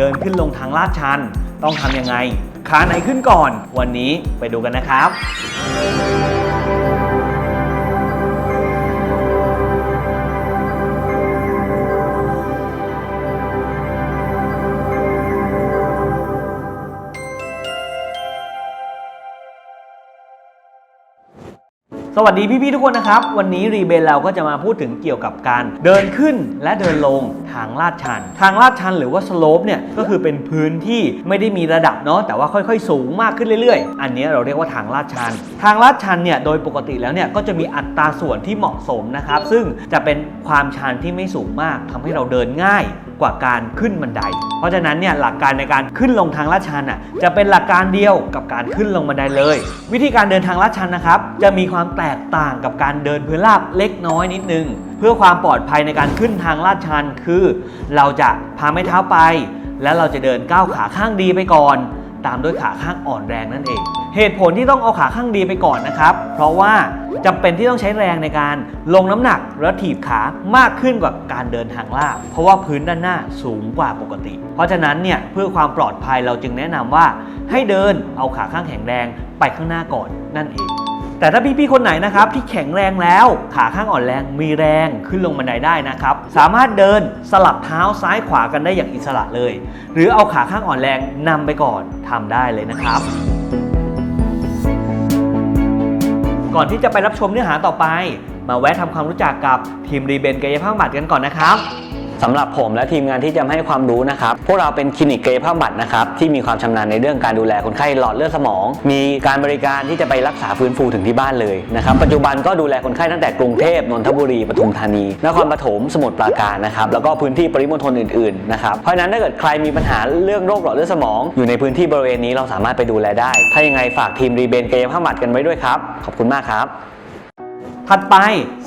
เดินขึ้นลงทางลาดชัน ต้องทำยังไง ขาไหนขึ้นก่อน วันนี้ไปดูกันนะครับ สวัสดีพี่ๆทุกคนนะครับ วันนี้รีเบนเราก็จะมาพูดถึงเกี่ยวกับการเดินขึ้นและเดินลงทางลาดชัน ทางลาดชันหรือว่าสโลปเนี่ยก็คือเป็นพื้นที่ไม่ได้มีระดับเนาะแต่ว่าค่อยๆ สูงมากขึ้นเรื่อยๆ อันนี้เราเรียกว่าทางลาดชัน ทางลาดชันเนี่ยโดยปกติแล้วเนี่ยก็จะมีอัตราส่วนที่เหมาะสมนะครับซึ่งจะเป็นความชันที่ไม่สูงมากทำให้เราเดินง่าย กว่าการขึ้นบันได เพราะฉะนั้นเนี่ยหลักการในการขึ้นลงทางลาดชันอะจะเป็นหลักการเดียวกับการขึ้นลงบันไดเลย วิธีการเดินทางลาดชันนะครับจะมีความแตกต่างกับการเดินพื้นราบเล็กน้อยนิดนึง เพื่อความปลอดภัยในการขึ้นทางลาดชันคือ เราจะพาไม้เท้าไป แล้วเราจะเดินก้าวขาข้างดีไปก่อน ตามด้วยขาข้างอ่อนแรงนั่นเอง เหตุผลที่ต้องเอาขาข้างดีไปก่อนนะครับ เพราะว่าจำเป็นที่ต้องใช้แรงในการลงน้ำหนักและถีบขามากขึ้นกว่าการเดินทางลาก เพราะว่าพื้นด้านหน้าสูงกว่าปกติ เพราะฉะนั้นเนี่ยเพื่อความปลอดภัยเราจึงแนะนำว่า ให้เดินเอาขาข้างแข็งแรงไปข้างหน้าก่อนนั่นเอง แต่ถ้าพี่ๆคนไหนนะครับที่แข็งแรงแล้ว ขาข้างอ่อนแรงมีแรงขึ้นลงบันไดได้นะครับ สามารถเดินสลับเท้าซ้ายขวากันได้อย่างอิสระเลย หรือเอาขาข้างอ่อนแรงนำไปก่อนทำได้เลยนะครับก่อนที่จะไปรับชมเนื้อหาต่อไป มาแวะทำความรู้จักกับทีมรีเบนกายภาพบำบัดกันก่อนนะครับ สำหรับผมและทีมงานที่จะให้ความรู้นะครับ พวกเราเป็นคลินิกเกายภาพบำบัดนะครับ ที่มีความชำนาญในเรื่องการดูแลคนไข้หลอดเลือดสมอง มีการบริการที่จะไปรักษาฟื้นฟูถึงที่บ้านเลยนะครับ ปัจจุบันก็ดูแลคนไข้ตั้งแต่กรุงเทพนนทบุรีปทุมธานี นครปฐมสมุทรปราการนะครับ แล้วก็พื้นที่ปริมณฑลอื่นๆนะครับ เพราะนั้นถ้าเกิดใครมีปัญหาเรื่องโรคหลอดเลือดสมอง อยู่ในพื้นที่บริเวณนี้เราสามารถไปดูแลได้ ถ้ายังไงฝากทีมรีเบนเกายภาพบำบัดกันไว้ด้วยครับ ขอบคุณมากครับ ถัดไป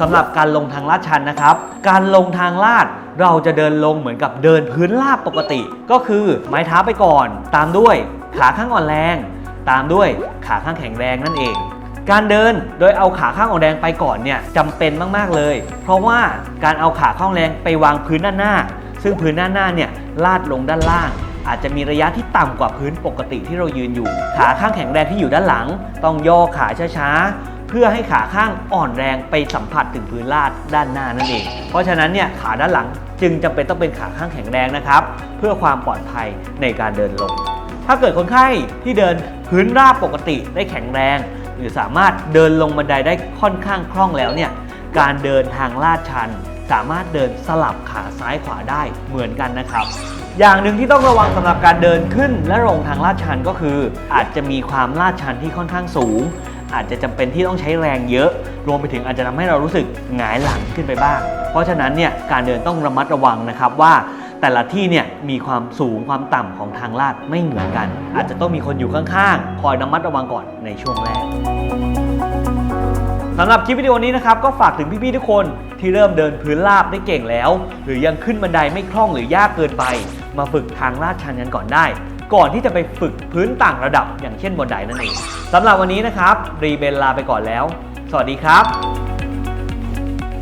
สำหรับการลงทางลาดชันนะครับ การลงทางลาดเราจะเดินลงเหมือนกับเดินพื้นราบปกติ ก็คือไม้เท้าไปก่อน ตามด้วยขาข้างอ่อนแรง ตามด้วยขาข้างแข็งแรงนั่นเอง การเดินโดยเอาขาข้างอ่อนแรงไปก่อนเนี่ยจำเป็นมากๆเลย เพราะว่าการเอาขาข้างแรงไปวางพื้นด้านหน้า ซึ่งพื้นด้านหน้าเนี่ยลาดลงด้านล่างอาจจะมีระยะที่ต่ำกว่าพื้นปกติที่เรายืนอยู่ ขาข้างแข็งแรงที่อยู่ด้านหลัง ต้องย่อขาช้า เพื่อให้ขาข้างอ่อนแรงไปสัมผัสถึงพื้นลาดด้านหน้านั่นเอง เพราะฉะนั้นเนี่ยขาด้านหลังจึงจำเป็นต้องเป็นขาข้างแข็งแรงนะครับ เพื่อความปลอดภัยในการเดินลง ถ้าเกิดคนไข้ที่เดินพื้นราบปกติได้แข็งแรง หรือสามารถเดินลงบันไดได้ค่อนข้างคล่องแล้วเนี่ยการเดินทางลาดชัน สามารถเดินสลับขาซ้ายขวาได้เหมือนกันนะครับ อย่างหนึ่งที่ต้องระวังสำหรับการเดินขึ้นและลงทางลาดชันก็คือ อาจจะมีความลาดชันที่ค่อนข้างสูง อาจจะจำเป็นที่ต้องใช้แรงเยอะ รวมไปถึงอาจจะทำให้เรารู้สึกหงายหลังขึ้นไปบ้าง เพราะฉะนั้นเนี่ยการเดินต้องระมัดระวังนะครับว่าแต่ละที่เนี่ยมีความสูงความต่ำของทางลาดไม่เหมือนกัน อาจจะต้องมีคนอยู่ข้างๆ คอยระมัดระวังก่อนในช่วงแรกสำหรับคลิปวิดีโอนี้นะครับก็ฝากถึงพี่ๆทุกคนที่เริ่มเดินพื้นราบได้เก่งแล้ว หรือยังขึ้นบันไดไม่คล่องหรือยากเกินไป มาฝึกทางลาดชันกันก่อนได้ ก่อนที่จะไปฝึกพื้นต่างระดับอย่างเช่นบนไดนั่นเองสำหรับวันนี้นะครับรีเบนลาไปก่อนแล้ว สวัสดีครับ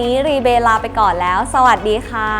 นี้รีเบลลาไปก่อนแล้ว สวัสดีค่ะ